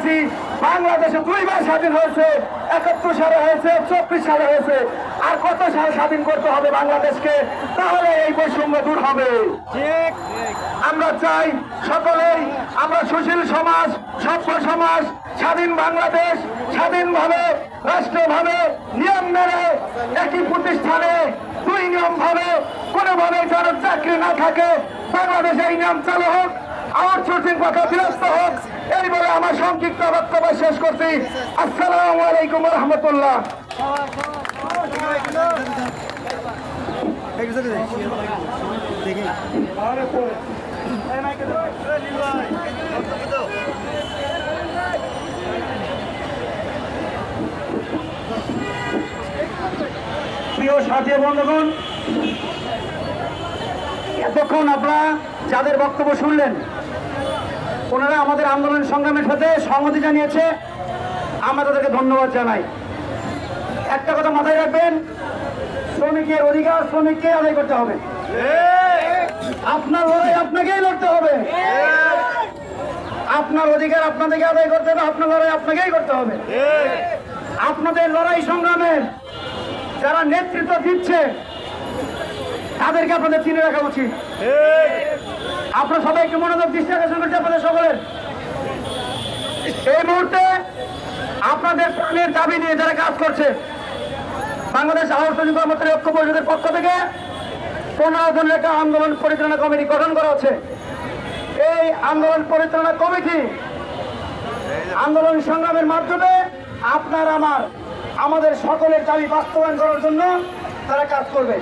বলেছি বাংলাদেশে দুইবার স্বাধীন হয়েছে একাত্তর সালে হয়েছে চব্বিশ সালে হয়েছে। আর কত সাল স্বাধীন করতে হবে বাংলাদেশকে? তাহলে এই বৈষম্য দূর হবে। আমরা চাই সকলেই আমরা সুশীল সমাজ সভ্য সমাজ স্বাধীন বাংলাদেশ স্বাধীনভাবে রাষ্ট্রভাবে নিয়ম মেনে একই প্রতিষ্ঠানে দুই নিয়ম ভাবে কোনোভাবে যেন চাকরি না থাকে। বাংলাদেশে এই নিয়ম চালু হোক। আউটসোর্সিং কথা বিরস্ত এই বলে আমার সংক্ষিপ্ত বক্তব্য শেষ করছি। আসসালামু আলাইকুম রহমতুল্লাহ। প্রিয় এতক্ষণ আপনারা যাদের বক্তব্য শুনলেন ওনারা আমাদের আন্দোলন সংগ্রামের সাথে সংহতি জানিয়েছে। আমরা তাদেরকে ধন্যবাদ জানাই। একটা কথা মাথায় রাখবেন, শ্রমিকের অধিকার শ্রমিককে আদায় করতে হবে। আপনার লড়াই আপনাকেই লড়তে হবে। আপনার অধিকার আপনাদেরকে আদায় করতে হবে, আপনার লড়াই আপনাকেই করতে হবে। আপনাদের লড়াই সংগ্রামের যারা নেতৃত্ব দিচ্ছে, তাদেরকে আপনাদের চিনে রাখা উচিত। আপনার সবাইকে মনোযোগ দৃষ্টি আকর্ষণ করছে আপনাদের সকলের। এই মুহূর্তে আপনাদের প্রাণের দাবি নিয়ে যারা কাজ করছে, বাংলাদেশ আহ্বান কর্মচারী ঐক্য পরিষদের পক্ষ থেকে পনেরো জনের একটা আন্দোলন পরিচালনা কমিটি গঠন করা হচ্ছে। এই আন্দোলন পরিচালনা কমিটি আন্দোলন সংগ্রামের মাধ্যমে আপনার আমার, আমাদের সকলের দাবি বাস্তবায়ন করার জন্য তারা কাজ করবে।